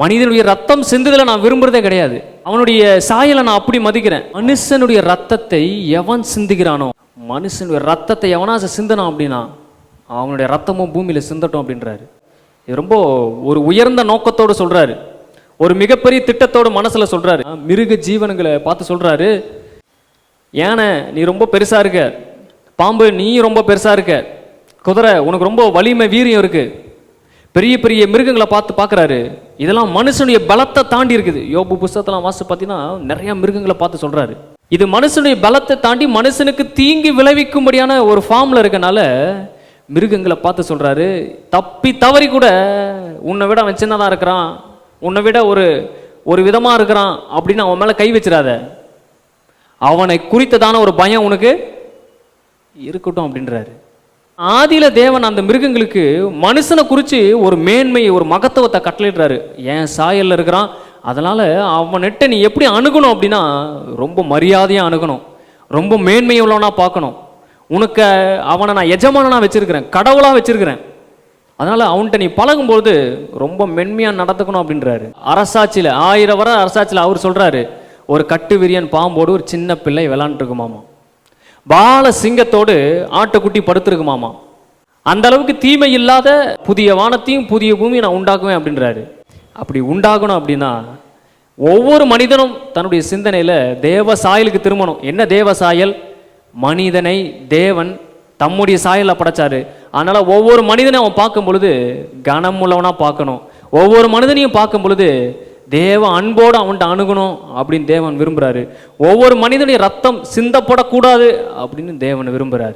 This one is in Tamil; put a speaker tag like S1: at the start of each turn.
S1: மனிதனுடைய ரத்தம் சிந்துதலை நான் விரும்புறதே கிடையாது. அவனுடைய சாயலை நான் அப்படி மதிக்கிறேன். மனுஷனுடைய ரத்தத்தை எவன் சிந்துகிறானோ மனுஷனுடைய ரத்தத்தை எவனா சிந்தனான் அப்படின்னா அவனுடைய ரத்தமும் பூமியில சிந்தட்டும் அப்படின்றாரு. இது ரொம்ப ஒரு உயர்ந்த நோக்கத்தோடு சொல்றாரு. ஒரு மிகப்பெரிய திட்டத்தோட மனசுல சொல்றாரு. மிருக ஜீவனங்களை பார்த்து சொல்றாரு. ஏனை நீ ரொம்ப பெருசா இருக்க. பாம்பு நீ ரொம்ப பெருசா இருக்க. குதிரை உனக்கு ரொம்ப வலிமை வீரியம் இருக்குது பெரிய பெரிய மிருகங்களை பார்த்து பார்க்குறாரு. இதெல்லாம் மனுஷனுடைய பலத்தை தாண்டி இருக்குது. யோபு புஸ்தகத்தெல்லாம் வாசி பார்த்தீங்கன்னா நிறைய மிருகங்களை பார்த்து சொல்கிறாரு இது மனுஷனுடைய பலத்தை தாண்டி மனுஷனுக்கு தீங்கி விளைவிக்கும்படியான ஒரு ஃபார்மில் இருக்கனால மிருகங்களை பார்த்து சொல்கிறாரு தப்பி தவறி கூட உன்னை விட அவன் சின்னதாக இருக்கிறான் உன்னை விட ஒரு ஒரு விதமாக இருக்கிறான் அப்படின்னு அவன் மேலே கை வச்சிடாத. அவனை குறித்ததான ஒரு பயம் உனக்கு இருக்கட்டும் அப்படின்றாரு. ஆதியில தேவன் அந்த மிருகங்களுக்கு மனுஷனை குறித்து ஒரு மேன்மை ஒரு மகத்துவத்தை கட்டளிடுறாரு ஏன் சாயல்ல இருக்கிறான்? அதனால் அவன்கிட்ட நீ எப்படி அணுகணும் அப்படின்னா ரொம்ப மரியாதையாக அணுகணும். ரொம்ப மேன்மை உள்ளவனா பார்க்கணும். உனக்கு அவனை நான் எஜமானனாக வச்சிருக்கிறேன் கடவுளாக வச்சிருக்கிறேன். அதனால் அவன்கிட்ட நீ பழகும்போது ரொம்ப மென்மையாக நடந்துக்கணும் அப்படின்றாரு. அரசாட்சியில் ஆயிரம் வர அரசாட்சியில் அவர் சொல்கிறாரு ஒரு கட்டு விரியன் பாம்போடு ஒரு சின்ன பிள்ளை விளாண்டுருக்குமாமா. பால சிங்கத்தோடு ஆட்டுக்குட்டி படுத்திருக்குமாமா அந்த அளவுக்கு தீமை இல்லாத புதிய வானத்தையும் புதிய பூமியை நான் உண்டாக்குவேன் அப்படின்றாரு. அப்படி உண்டாகணும் அப்படின்னா ஒவ்வொரு மனிதனும் தன்னுடைய சிந்தனையில் தேவ சாயலுக்கு திரும்பணும். என்ன தேவ சாயல்? மனிதனை தேவன் தம்முடைய சாயலில் படைச்சாரு. அதனால் ஒவ்வொரு மனிதனையும் அவன் பார்க்கும் பொழுது கனம் உள்ளவனாக பார்க்கணும். ஒவ்வொரு மனிதனையும் பார்க்கும் பொழுது தேவ அன்போடு அவன்கிட்ட அணுகணும் அப்படின்னு தேவன் விரும்புகிறாரு ஒவ்வொரு மனிதனுடைய ரத்தம் சிந்தப்படக்கூடாது அப்படின்னு தேவன் விரும்புகிறாரு